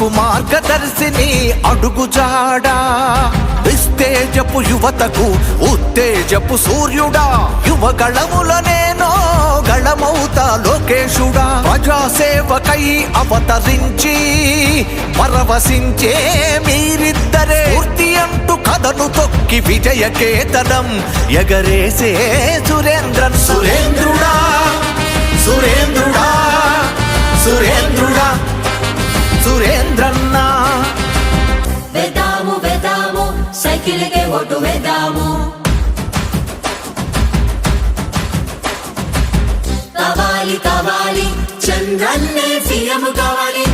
మాకు మార్గదర్శిని అడుగుజాడా విస్తేజపు యువతకు ఉత్తేజపు సూర్యుడా. యువగళముల నేనో గళమౌతా లోకేశుడా. ప్రజాసేవకై అవతరించి పరవశించే మీరిద్దరే. పూర్తి అంటూ కథను తొక్కి విజయ కేతనం ఎగరేసే సురేంద్రన్. సురేంద్రుడా సురేంద్రుడా సురేంద్రుడా. సురేంద్రన్నా వేద్దాము వేద్దాము సైకిల్కే ఓటు వేద్దాము కావాలి కావాలి చంద్రన్నే సీఎం కావాలి.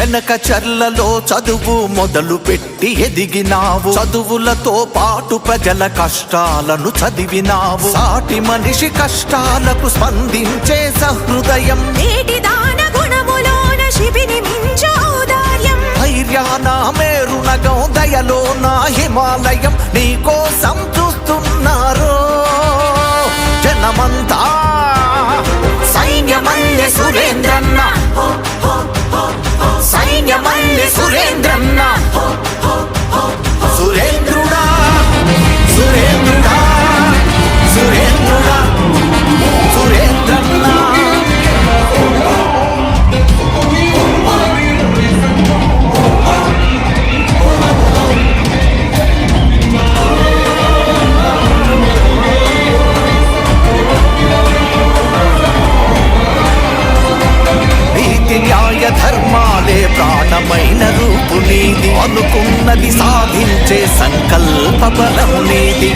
వెనక చర్లలో చదువు మొదలు పెట్టి ఎదిగినావు. చదువులతో పాటు ప్రజల కష్టాలను చదివినావు. సాటి మనిషి కష్టాలకు స్పందించే సహృదయం. నేటి దాన గుణములోన శిబిని మించు ఔదార్యం. ధైర్యాన మేరునగం దయలో నా హిమాలయం నీకోసం చూస్తున్నారు జనమంతా సైన్యమల్లె సురేంద్రన్న. ప్రాణమైన రూపు నీది అనుకున్నది సాధించే సంకల్ప బలం నీది